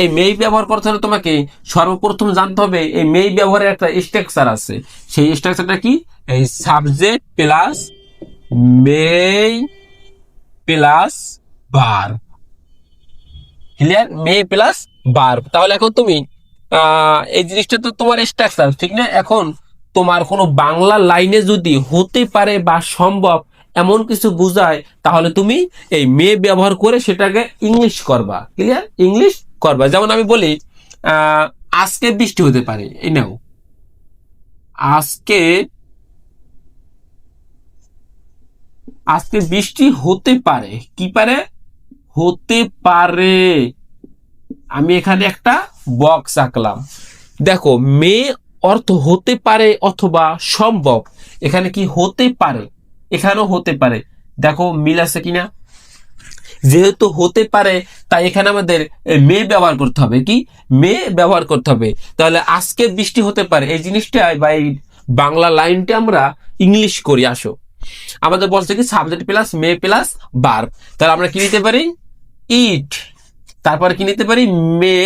এই মেই ব্যবহার করতে হলে তোমাকে সর্বপ্রথম জানতে হবে, এই মেই ব্যবহারের একটা স্ট্রাকচার আছে। সেই স্ট্রাকচারটা কি? এই সাবজেক্ট প্লাস মেই প্লাস বার ক্লিয়ার মে প্লাস বার তাহলে এখন তুমি এই জিনিসটা তো তোমার স্ট্রাকচার ঠিক না? এখন তোমার কোনো বাংলা লাইনে যদি হতে পারে বা সম্ভব এমন কিছু বোঝায়, তাহলে তুমি এই মে ব্যবহার করে সেটাকে ইংলিশ করবা। ক্লিয়ার ইংলিশ করবা। যেমন আমি বলি আজকে বৃষ্টি হতে পারে, এই নাও। আজকে আজকে বৃষ্টি হতে পারে। কি পারে? হতে পারে। আমি এখানে একটা বক্স আঁকলাম। দেখো, মে অর্থ হতে পারে অথবা সম্ভব। এখানে কি হতে পারে? এখানেও হতে পারে। দেখো, মিল আছে কিনা? যেহেতু হতে পারে তাই এখানে আমাদের মে ব্যবহার করতে হবে। কি? মে ব্যবহার করতে হবে। তাহলে আজকে বৃষ্টি হতে পারে এই জিনিসটা, বা এই বাংলা লাইনটা আমরা ইংলিশ করি, আসো। আমাদের বলছে কি সাবজেক্ট প্লাস মে প্লাস বার তাহলে আমরা কি নিতে পারি? ইট তারপর কি নিতে পারি? May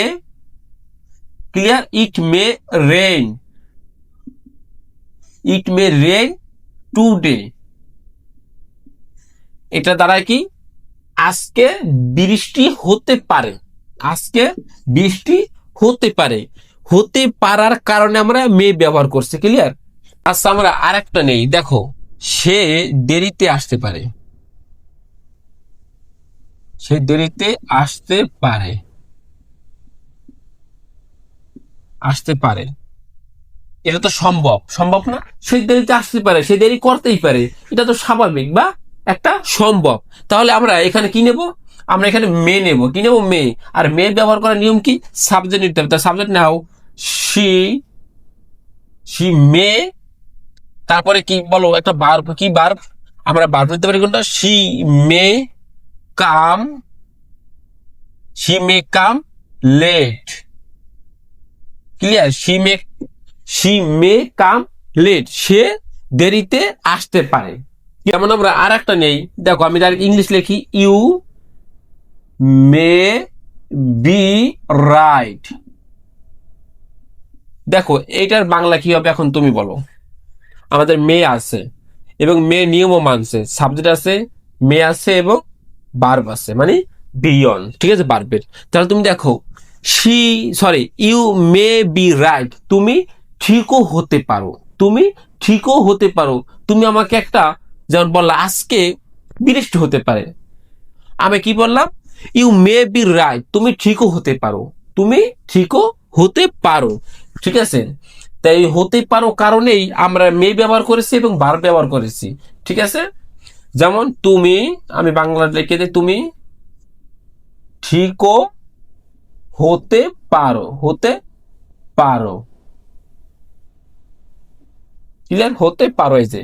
clear it may rain it may rain today এটা দ্বারা কি? আজকে বৃষ্টি হতে পারে। আজকে বৃষ্টি হতে পারে। হতে পারার কারণে আমরা মে ব্যবহার করছি ক্লিয়ার আচ্ছা আমরা আরেকটা নেই। দেখো, সে দেরিতে আসতে পারে। সে দেরিতে আসতে পারে। আসতে পারে। এটা তো সম্ভব। সম্ভব না? সে দেরিতে আসতে পারে। সে দেরি করতেই পারে। এটা তো স্বাভাবিক, বা? একটা সম্ভব। তাহলে আমরা এখানে কি নেব? আমরা এখানে মে নেব। কি নেব? মে। আর মে ব্যবহার করার নিয়ম কি? সাবজেক্ট নিতে হবে। তার সাবজেক্ট নাও। সি সি মে, তারপরে কি বলো? একটা বার কি বার আমরা বার নিতে পারি কোনটা? She may come, she may come late clear she may she may come late সে দেরিতে আসতে পারে। যেমন আমরা আর একটা নেই। দেখো, আমি ডাইরেক্ট ইংলিশ লিখি ইউ মে বি রাইট দেখো, এইটার বাংলা কি হবে এখন তুমি বলো। আমাদের মেয়ে আছে এবং মেয়ে নিয়মও মানছে। সাবজেক্ট আছে মেয়ে আছে এবং বার্ব আছে মানে বিয়ন ঠিক আছে বার্বের তাহলে তুমি দেখো C sorry you may be right তুমি ঠিকও হতে পারো, তুমি ঠিকও হতে পারো। তুমি আমাকে একটা যেমন বললা, আজকে বৃষ্টি হতে পারে। আমি কি বললাম? ইউ মে বি রাইট তুমি ঠিকও হতে পারো। তুমি ঠিকও হতে পারো। ঠিক আছে? তাই হতে পারো কারণেই আমরা মে ব্যবহার করেছি এবং বার ব্যবহার করেছি। ঠিক আছে? যেমন তুমি, আমি বাংলা লিখে দিই, তুমি ঠিকও হতে পারো হতে পারো। ক্লিয়ার হতে পারো এই যে।